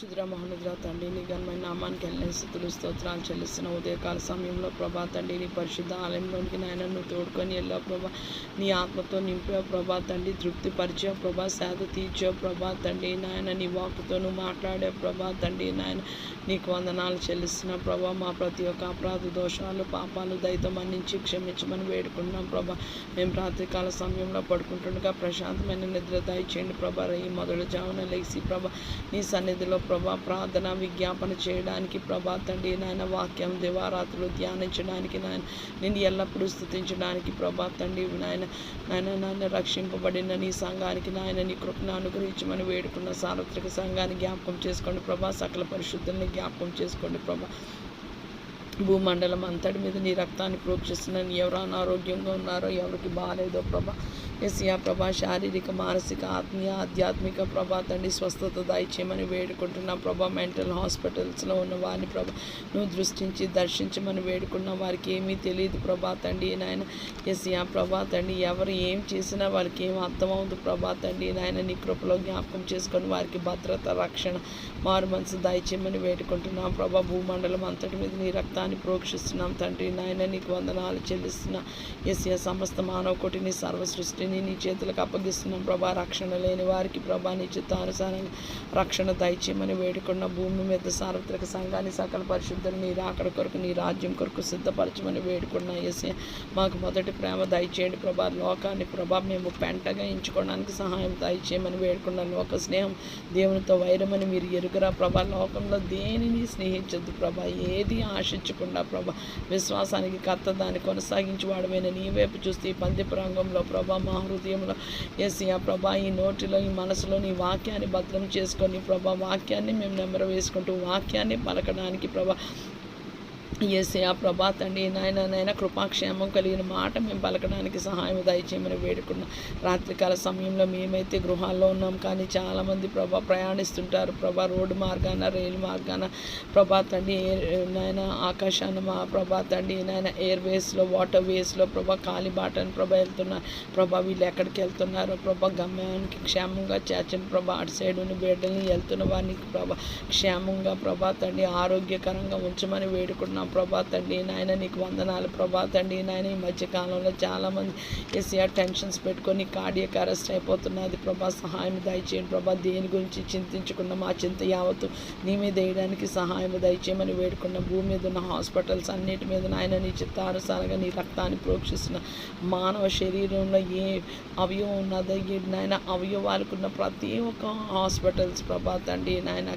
పరిశుద్ర మహనుద్ర తండ్రి నీ ఘనమైన నామానికి వెళ్ళిన స్థుతులు స్తోత్రాలు చెల్లిస్తున్న ఉదయకాల సమయంలో ప్రభా తండ్రి నీ పరిశుద్ధ ఆలయంలోనికి నాయన నువ్వు తోడుకొని వెళ్ళావు ప్రభా. నీ ఆత్మతో నింపావు ప్రభా తండ్రి తృప్తి పరిచే ప్రభా సేద తీర్చావు ప్రభా తండ్రి నాయన నీ వాకుతో నువ్వు మాట్లాడే ప్రభా తండ్రి నాయన నీకు వందనాలు చెల్లిస్తున్న ప్రభా. మా ప్రతి ఒక్క అపరాధ దోషాలు పాపాలు దయతో మన్నించి క్షమించమని వేడుకుంటున్నాం ప్రభా. మేము రాత్రికాల సమయంలో పడుకుంటుండగా ప్రశాంతమైన నిద్ర దయచేయండి ప్రభా. ఈ మొదటి జామున లేచి ప్రభా నీ సన్నిధిలో ప్రభా ప్రార్థన విజ్ఞాపన చేయడానికి ప్రభా తండ్రి నాయన వాక్యం దివారాత్రులు ధ్యానించడానికి నాయన నేను ఎల్లప్పుడూ స్థుతించడానికి ప్రభా తండ్రి నాయన నాయన నాయన రక్షింపబడిన నీ సంఘానికి నాయన నీ కృపను అనుగ్రహించమని వేడుకున్న సార్వత్రిక సంఘాన్ని జ్ఞాపకం చేసుకోండి ప్రభా సకల పరిశుద్ధుల్ని జ్ఞాపకం చేసుకోండి ప్రభా. భూమండలం అంతటి మీద నీ రక్తాన్ని ప్రోక్షిస్తున్నాను ఎవరు అనారోగ్యంగా ఉన్నారో ఎవరికి బాగాలేదో ప్రభా. ఎస్యా ప్రభా శారీరక మానసిక ఆత్మీయ ఆధ్యాత్మిక ప్రభా తండ్రి స్వస్థత దయచేయమని వేడుకుంటున్నా ప్రభా. మెంటల్ హాస్పిటల్స్లో ఉన్న వారిని ప్రభా నువ్వు దృష్టించి దర్శించమని వేడుకున్న వారికి ఏమీ తెలియదు ప్రభా తండ్రి నాయన. ఎస్యా ప్రభా తండ్రి ఎవరు ఏం చేసినా వాళ్ళకి ఏం అర్థమవుతుంది ప్రభా తండ్రి నాయన. నీ కృపలో జ్ఞాపకం చేసుకొని వారికి భద్రత రక్షణ మారు మనసు దయచేయమని వేడుకుంటున్నాం ప్రభా. భూమండలం అంతటి మీద నీ రక్తాన్ని ప్రోక్షిస్తున్నాం తండ్రి. నాయన నీకు వందనాలు చెల్లిస్తున్నా. ఎస్య సమస్త మానవ కోటిని సర్వ సృష్టిని నీ చేతులకు అప్పగిస్తున్నాం. ప్రభా రక్షణ లేని వారికి ప్రభా నీ చిత్తానుసారంగా రక్షణ దయచేయమని వేడుకున్న. భూమి మీద సార్వత్రిక సంఘాన్ని సకల పరిశుద్ధులు నీ రాకడ కొరకు నీ రాజ్యం కొరకు సిద్ధపరచమని వేడుకున్న. ఎస్య మాకు మొదటి ప్రేమ దయచేయండి ప్రభా. లోకాన్ని ప్రభా మేము పెంటగా ఎంచుకోవడానికి సహాయం దయచేయమని వేడుకున్న. లోక స్నేహం దేవునితో వైరమని మీరు ఎరుగరా ప్రభా. లోకంలో దేనిని స్నేహించద్దు ప్రభా. ఏది లేకుండా ప్రభా విశ్వాసానికి కర్త దాన్ని కొనసాగించి వాడమైన నీ వైపు చూస్తే ఈ పందిపు రంగంలో ప్రభా మా హృదయంలో ఏసీయా ప్రభా ఈ నోటిలో ఈ మనసులో నీ వాక్యాన్ని భద్రం చేసుకొని ప్రభా వాక్యాన్ని మేము నెంబర్ వేసుకుంటూ వాక్యాన్ని పలకడానికి ప్రభా ఏసయా ప్రభా తండ్రి నాయన నాయన కృపాక్షేమం కలిగిన మాట మేము పలకడానికి సహాయం దయచేయమని వేడుకున్నాం రాత్రికాల సమయంలో మేమైతే గృహాల్లో ఉన్నాం. కానీ చాలామంది ప్రభా ప్రయాణిస్తుంటారు. ప్రభా రోడ్డు మార్గాన రైలు మార్గాన. ప్రభా తండ్రి నాయన ఆకాశాన మా ప్రభా తండ్రి నాయన ఎయిర్వేస్లో వాటర్ వేస్లో ప్రభా కాలిబాటను ప్రభా వెళ్తున్నారు. ప్రభా వీళ్ళు ఎక్కడికి వెళ్తున్నారు? ప్రభా గమ్యానికి క్షేమంగా చేర్చండి ప్రభా అటు సైడ్ ఉన్న బిడ్డల్ని వెళ్తున్న వారికి ప్రభా క్షేమంగా ప్రభా తండ్రి ఆరోగ్యకరంగా ఉంచమని వేడుకుంటున్నాం. ప్రభా తండ్రి నాయన నీకు వందనాలు ప్రభా తండ్రి నాయన ఈ మధ్యకాలంలో చాలామంది ఎస్ఆర్ టెన్షన్స్ పెట్టుకొని కార్డియక్ అరెస్ట్ అయిపోతున్నది ప్రభా సహాయం దయచేయండి ప్రభా. దేని గురించి చింతించకుండా మా చింత యావత్తు నీ మీద వేయడానికి సహాయం దయచేయమని వేడుకున్న భూమి మీద ఉన్న హాస్పిటల్స్ అన్నిటి మీద నాయన నీ చిత్తానుసారంగా నీ రక్తాన్ని ప్రోక్షిస్తున్న మానవ శరీరంలో ఏ అవయవం ఉన్నదో నాయన అవయవాలకు ఉన్న ప్రతి ఒక్క హాస్పిటల్స్ ప్రభా తండ్రి నాయన